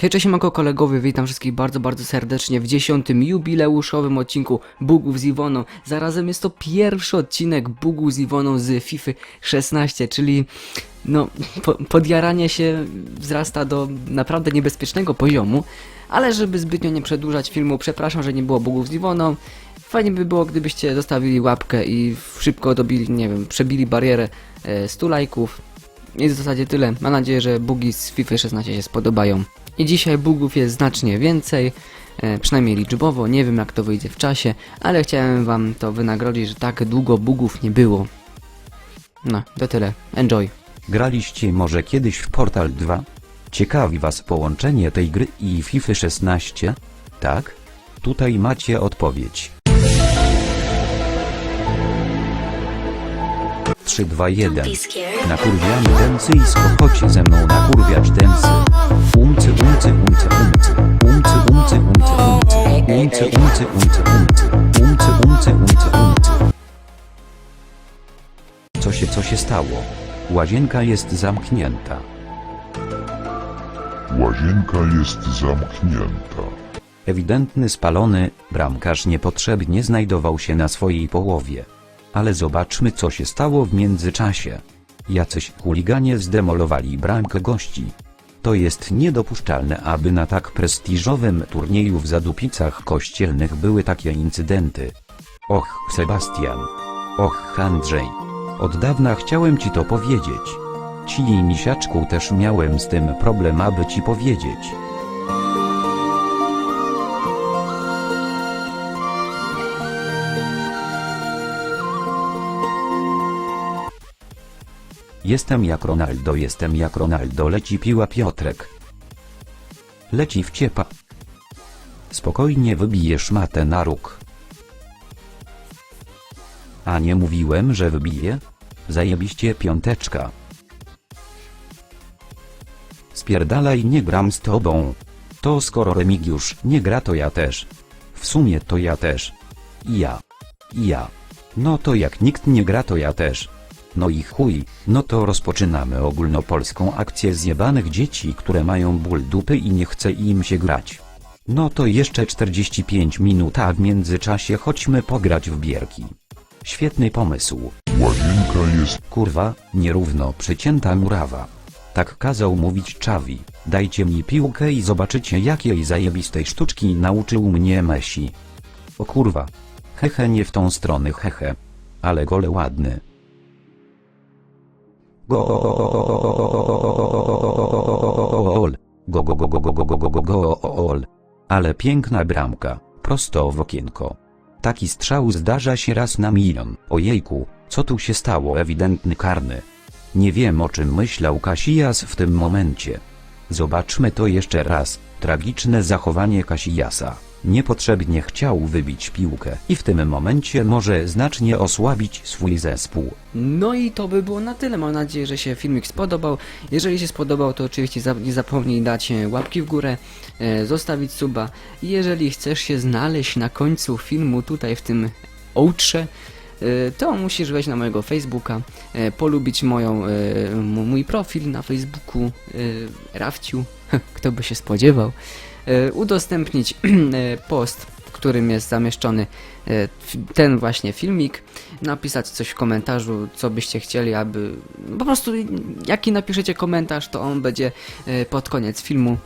Hej, cześć, mako kolegowie, witam wszystkich bardzo, bardzo serdecznie w dziesiątym jubileuszowym odcinku Bugów z Iwoną. Zarazem jest to pierwszy odcinek Bugów z Iwoną z FIFA 16, czyli no, po, podjaranie się wzrasta do naprawdę niebezpiecznego poziomu, ale żeby zbytnio nie przedłużać filmu, przepraszam, że nie było Bugów z Iwoną. Fajnie by było, gdybyście zostawili łapkę i szybko dobili, nie wiem, przebili barierę e, 100 lajków. I w zasadzie tyle. Mam nadzieję, że bugi z FIFA 16 się spodobają. I dzisiaj bugów jest znacznie więcej, e, przynajmniej liczbowo, nie wiem jak to wyjdzie w czasie, ale chciałem wam to wynagrodzić, że tak długo bugów nie było. No, to tyle. Enjoy. Graliście może kiedyś w Portal 2? Ciekawi was połączenie tej gry i FIFA 16? Tak? Tutaj macie odpowiedź. 3, 2, 1. Nakurwiamy dęsy i skochodź ze mną na kurwiacz umcy. Co się, co się stało? Łazienka jest zamknięta. Łazienka jest zamknięta. Ewidentny spalony, bramkarz niepotrzebnie znajdował się na swojej połowie. Ale zobaczmy co się stało w międzyczasie. Jacyś chuliganie zdemolowali bramkę gości. To jest niedopuszczalne aby na tak prestiżowym turnieju w Zadupicach Kościelnych były takie incydenty. Och, Sebastian. Och, Andrzej. Od dawna chciałem ci to powiedzieć. Ci misiaczku też miałem z tym problem aby ci powiedzieć. Jestem jak Ronaldo, jestem jak Ronaldo, leci piła Piotrek. Leci w ciepa. Spokojnie wybijesz matę na róg. A nie mówiłem, że wybiję? Zajebiście piąteczka. Spierdalaj, nie gram z tobą. To skoro Remigiusz nie gra, to ja też. W sumie to ja też. I ja. I ja. No to jak nikt nie gra, to ja też. No i chuj, no to rozpoczynamy ogólnopolską akcję zjebanych dzieci, które mają ból dupy i nie chce im się grać. No to jeszcze 45 minut, a w międzyczasie chodźmy pograć w bierki. Świetny pomysł. Łazienka jest Kurwa, nierówno przycięta murawa. Tak kazał mówić Czawi. Dajcie mi piłkę i zobaczycie jakiej zajebistej sztuczki nauczył mnie Messi. O kurwa. Hehe nie w tą stronę hehe. Ale gole ładny. Gol. Go go go go go go go go go. Ale piękna bramka, prosto w okienko. Taki strzał zdarza się raz na milion. Ojejku, co tu się stało? Ewidentny karny. Nie wiem o czym myślał Kasijas w tym momencie. Zobaczmy to jeszcze raz. Tragiczne zachowanie Kasijasa. Niepotrzebnie chciał wybić piłkę i w tym momencie może znacznie osłabić swój zespół. No i to by było na tyle. Mam nadzieję, że się filmik spodobał. Jeżeli się spodobał, to oczywiście nie zapomnij dać e, łapki w górę, e, zostawić suba. Jeżeli chcesz się znaleźć na końcu filmu tutaj w tym outrze, e, to musisz wejść na mojego Facebooka, polubić moją, mój profil na Facebooku, Rafciu, kto by się spodziewał, udostępnić e, post, w którym jest zamieszczony e, ten właśnie filmik, napisać coś w komentarzu, co byście chcieli, aby po prostu jaki napiszecie komentarz, to on będzie e, pod koniec filmu